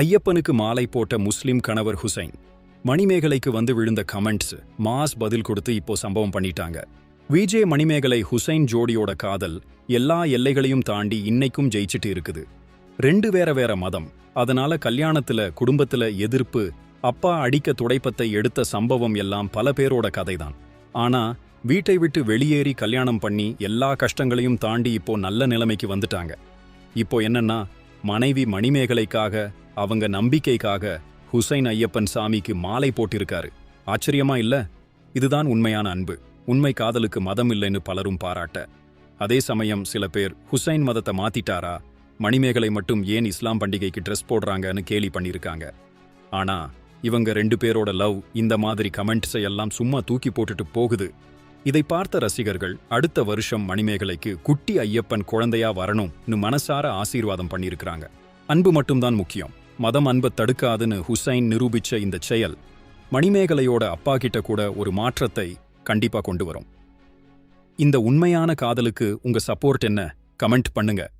ஐயப்பனுக்கு மாலை போட்ட முஸ்லிம் கணவர் ஹுசைன். மணிமேகலைக்கு வந்து விழுந்த கமெண்ட்ஸ் மாஸ் பதில் கொடுத்து இப்போ சம்பவம் பண்ணிட்டாங்க. விஜே மணிமேகலை ஹுசைன் ஜோடியோட காதல் எல்லா எல்லைகளையும் தாண்டி இன்னைக்கும் ஜெயிச்சிட்டு இருக்குது. ரெண்டு வேற வேற மதம். அதனால கல்யாணத்துல குடும்பத்துல எதிர்ப்பு அப்பா அடிக்க துடைப்பத்தை எடுத்த சம்பவம் எல்லாம் பல பேரோட கதைதான். ஆனா வீட்டை விட்டு வெளியேறி கல்யாணம் பண்ணி எல்லா கஷ்டங்களையும் தாண்டி இப்போ நல்ல நிலைமைக்கு வந்துட்டாங்க. இப்போ என்னன்னா மனைவி மணிமேகலைக்காக அவங்க நம்பிக்கைக்காக ஹுசைன் ஐயப்பன் சாமிக்கு மாலை போட்டிருக்காரு. ஆச்சரியமா இல்ல? இதுதான் உண்மையான அன்பு. உண்மை காதலுக்கு மதம் இல்லைன்னு பலரும் பாராட்ட. அதே சமயம் சில பேர் ஹுசைன் மதத்தை மாத்திட்டாரா? மணிமேகலை மட்டும் ஏன் இஸ்லாம் பண்டிகைக்கு ட்ரெஸ் போடுறாங்கன்னு கேலி பண்ணியிருக்காங்க ஆனா இவங்க ரெண்டு பேரோட லவ் இந்த மாதிரி கமெண்ட்ஸை எல்லாம் சும்மா தூக்கி போட்டுட்டு போகுது. இதை பார்த்த ரசிகர்கள் அடுத்த வருஷம் மணிமேகலைக்கு குட்டி ஐயப்பன் குழந்தையா வரணும்னு மனசார ஆசீர்வாதம் பண்ணியிருக்கிறாங்க அன்பு மட்டும்தான் முக்கியம். மதம் அன்பை தடுக்காதுன்னு ஹுசைன் நிரூபிச்ச இந்த செயல் மணிமேகலையோட அப்பா கிட்ட கூட ஒரு மாற்றத்தை கண்டிப்பா கொண்டு வரும். இந்த உண்மையான காதலுக்கு உங்க சப்போர்ட் என்ன? கமெண்ட் பண்ணுங்க.